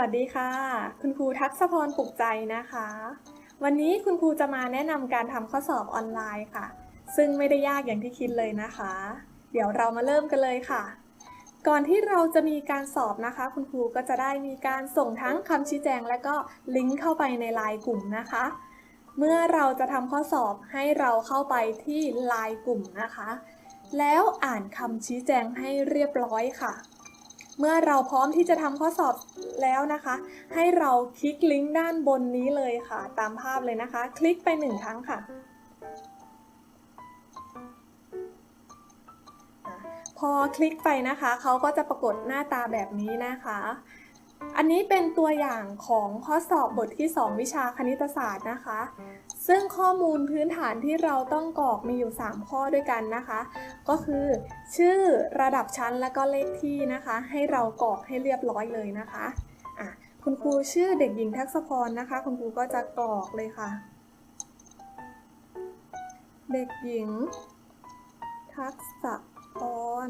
วัสดีค่ะ คุณครูทักษพรปลุกใจนะคะ วันนี้คุณครูจะมาแนะนำการทำข้อสอบออนไลน์ค่ะ ซึ่งไม่ได้ยากอย่างที่คิดเลยนะคะ เดี๋ยวเรามาเริ่มกันเลยค่ะ ก่อนที่เราจะมีการสอบนะคะ คุณครูก็จะได้มีการส่งทั้งคำชี้แจง และก็ลิงก์เข้าไปในไลน์กลุ่มนะคะ เมื่อเราจะทำข้อสอบให้เราเข้าไปที่ไลน์กลุ่มนะคะ แล้วอ่านคำชี้แจงให้เรียบร้อยค่ะ เมื่อเราพร้อมที่จะทำข้อสอบแล้วนะคะ ให้เราคลิกลิงก์ด้านบนนี้เลยค่ะ ตามภาพเลยนะคะ คลิกไปหนึ่งครั้งค่ะ พอคลิกไปนะคะ เขาก็จะปรากฏหน้าตาแบบนี้นะคะ อันนี้เป็นตัวอย่างของข้อสอบบทที่ 2 วิชาคณิตศาสตร์นะคะ ซึ่งข้อมูลพื้นฐานที่เราต้องกรอกมีอยู่ 3 ข้อด้วยกันนะคะ ก็คือ ชื่อระดับชั้นและก็เลขที่นะคะ ให้เรากรอกให้เรียบร้อยเลยนะคะะคุณครูชื่อเด็กหญิงทักษพรนะคะ คุณครูก็จะกรอกเลยค่ะ เด็กหญิง ทักษพร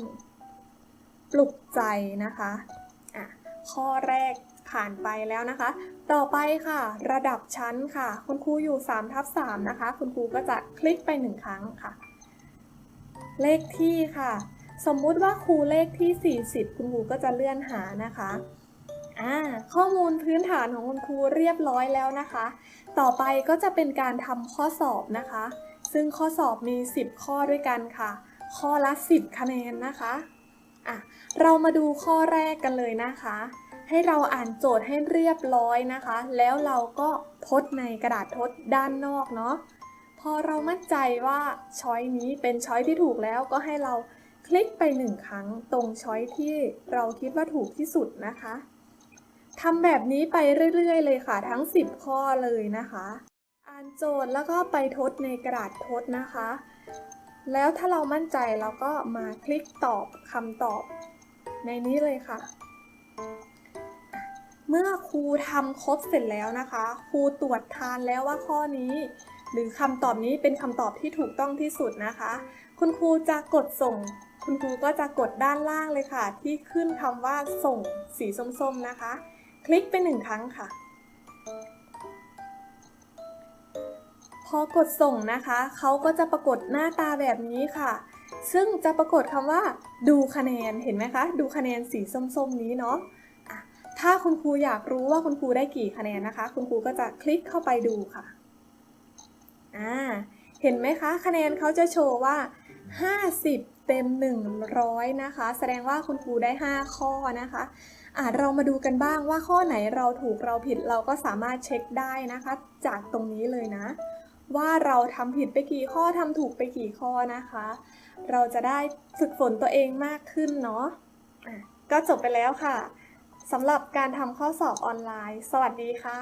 ปลุกใจนะคะ ข้อแรกผ่านไปแล้วนะคะ ต่อไปค่ะ ระดับชั้นค่ะ คุณครูอยู่3ทับ3นะคะ คุณครูก็จะคลิกไป 1 ครั้งค่ะ เลขที่ค่ะ สมมุติว่าครูเลขที่ 40 คุณครูก็จะเลื่อนหานะคะอ่าข้อมูลพื้นฐานของคุณครูเรียบร้อยแล้วนะคะ ต่อไปก็จะเป็นการทำข้อสอบนะคะ ซึ่งข้อสอบมี 10 ข้อด้วยกันค่ะ ข้อละ 10 คะแนนนะคะ อะเรามาดูข้อแรกกันเลยนะคะ ให้เราอ่านโจทย์ให้เรียบร้อยนะคะ แล้วเราก็ทดในกระดาษทดด้านนอกเนาะพอเรามั่นใจว่าช้อยนี้เป็นช้อยที่ถูกแล้วก็ให้เราคลิกไปหนึ่งครั้งตรงช้อยที่เราคิดว่าถูกที่สุดนะคะทำแบบนี้ไปเรื่อย ๆ เลยค่ะ ทั้ง 10 ข้อเลยนะคะ อ่านโจทย์แล้วก็ไปทดในกระดาษทดนะคะ แล้วถ้าเรามั่นใจเราก็มาคลิกตอบคำตอบ ในนี้เลยค่ะ เมื่อครูทำครบเสร็จแล้วนะคะ ครูตรวจทานแล้วว่าข้อนี้ หรือคำตอบนี้เป็นคำตอบที่ถูกต้องที่สุดนะคะ คุณครูจะกดส่ง คุณครูก็จะกดด้านล่างเลยค่ะ ที่ขึ้นคำว่าส่งสีส้มๆนะคะ คลิกไปหนึ่งครั้งค่ะ พอกดส่งนะคะเขาก็จะปรากฏหน้าตาแบบนี้ค่ะ ซึ่งจะปรากฏคำว่า ดูคะแนนเห็นไหมคะ ดูคะแนนสีส้มๆนี้เนาะะถ้าคุณครูอยากรู้ว่าคุณครูได้กี่คะแนนนะคะ คุณครูก็จะคลิกเข้าไปดูค่ะอ่าเห็นไหมคะ คะแนนเขาจะโชว์ว่า 50 เต็ม 100 นะคะ แสดงว่าคุณครูได้ 5 ข้อนะคะอ่าเรามาดูกันบ้างว่าข้อไหนเราถูกเราผิดเราก็สามารถเช็คได้นะคะ จากตรงนี้เลยนะ ว่าเราทำผิดไปกี่ข้อทำถูกไปกี่ข้อนะคะ เราจะได้ฝึกฝนตัวเองมากขึ้นเนาะะก็จบไปแล้วค่ะสำหรับการทำข้อสอบออนไลน์ สวัสดีค่ะ